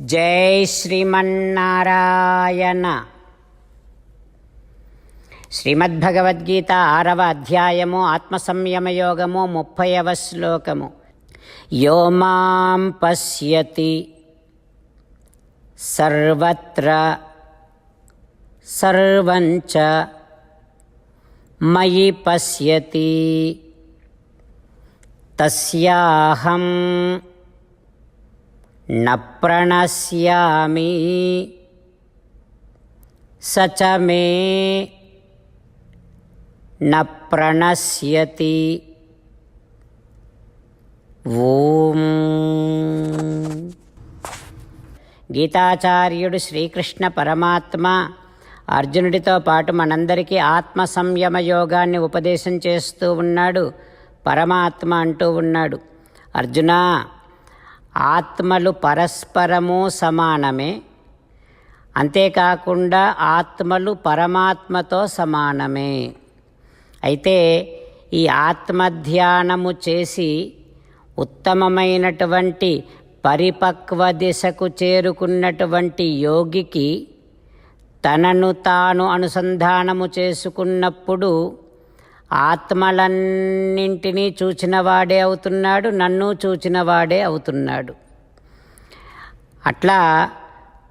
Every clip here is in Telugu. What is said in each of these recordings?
జై శ్రీమన్నారాయణ. శ్రీమద్భగవద్గీత ఆరవ అధ్యాయము ఆత్మసంయమయోగము ముప్పైవ శ్లోకము. యో మాం పశ్యతి సర్వత్ర సర్వంచ మయి పశ్యతి తస్యాహం न प्रणश्यामि स च मे न प्रणश्यति ఓం గీతాచార్యుడు శ్రీకృష్ణ పరమాత్మ అర్జునుడితో పాటు మనందరికీ ఆత్మ సంయమ యోగాన్ని ఉపదేశం చేస్తూ ఉన్నాడు పరమాత్మ అంటూ ఉన్నాడు అర్జునా ఆత్మలు పరస్పరము సమానమే. అంతేకాకుండా ఆత్మలు పరమాత్మతో సమానమే. అయితే ఈ ఆత్మధ్యానము చేసి ఉత్తమమైనటువంటి పరిపక్వ దిశకు చేరుకున్నటువంటి యోగికి తనను తాను అనుసంధానము చేసుకున్నప్పుడు ఆత్మలన్నింటినీ చూచినవాడే అవుతున్నాడు నన్ను చూచినవాడే అవుతున్నాడు. అట్లా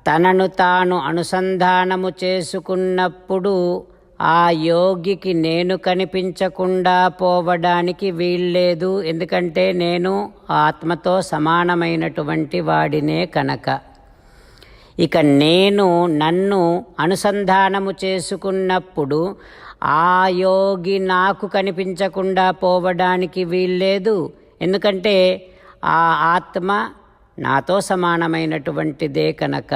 తనను తాను అనుసంధానము చేసుకున్నప్పుడు ఆ యోగికి నేను కనిపించకుండా పోవడానికి వీల్లేదు ఎందుకంటే నేను ఆత్మతో సమానమైనటువంటి వాడినే కనుక. ఇక నేను నన్ను అనుసంధానము చేసుకున్నప్పుడు ఆ యోగి నాకు కనిపించకుండా పోవడానికి వీల్లేదు. ఎందుకంటే ఆ ఆత్మ నాతో సమానమైనటువంటిదే కనుక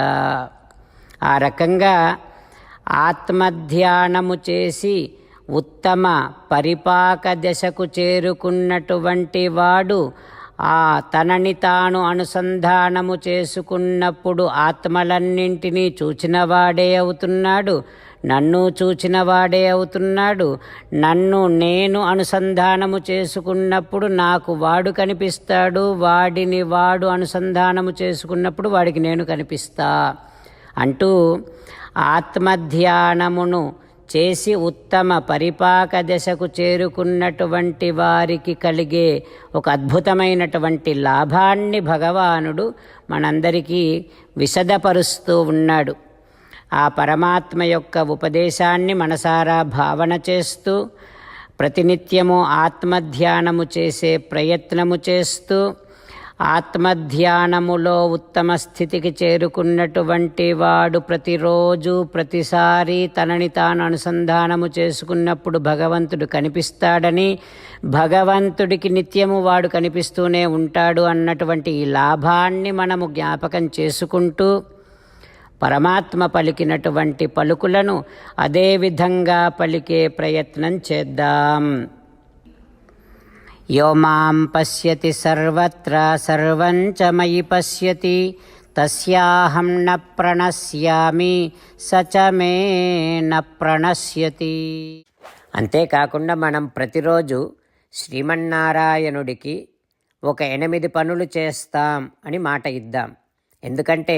ఆ రకంగా ఆత్మధ్యానము చేసి ఉత్తమ పరిపాక దశకు చేరుకున్నటువంటి వాడు ఆ తనని తాను అనుసంధానము చేసుకున్నప్పుడు ఆత్మలన్నింటినీ చూచినవాడే అవుతున్నాడు. నన్ను చూచిన వాడే అవుతున్నాడు. నన్ను నేను అనుసంధానము చేసుకున్నప్పుడు నాకు వాడు కనిపిస్తాడు. వాడిని వాడు అనుసంధానము చేసుకున్నప్పుడు వాడికి నేను కనిపిస్తా. అంటూ ఆత్మధ్యానమును చేసి ఉత్తమ పరిపాక దశకు చేరుకున్నటువంటి వారికి కలిగే ఒక అద్భుతమైనటువంటి లాభాన్ని భగవానుడు మనందరికీ విశదపరుస్తూ ఉన్నాడు. ఆ పరమాత్మ యొక్క ఉపదేశాన్ని మనసారా భావన చేస్తూ ప్రతినిత్యము ఆత్మధ్యానము చేసే ప్రయత్నము చేస్తూ ఆత్మధ్యానములో ఉత్తమ స్థితికి చేరుకున్నటువంటి వాడు ప్రతిరోజు ప్రతిసారి తనని తాను అనుసంధానము చేసుకున్నప్పుడు భగవంతుడు కనిపిస్తాడని భగవంతుడికి నిత్యము వాడు కనిపిస్తూనే ఉంటాడు అన్నటువంటి ఈ లాభాన్ని మనము జ్ఞాపకం చేసుకుంటూ పరమాత్మ పలికినటువంటి పలుకులను అదే విధంగా పలికే ప్రయత్నం చేద్దాం. యో మాం పశ్యతి సర్వత్ర సర్వం చ మయి పశ్యతి తస్యాహం న ప్రణశ్యామి సచమే మే న ప్రణశ్యతి. అంతేకాకుండా మనం ప్రతిరోజు శ్రీమన్నారాయణుడికి ఒక ఎనిమిది పనులు చేస్తాం అని మాట ఇద్దాం. ఎందుకంటే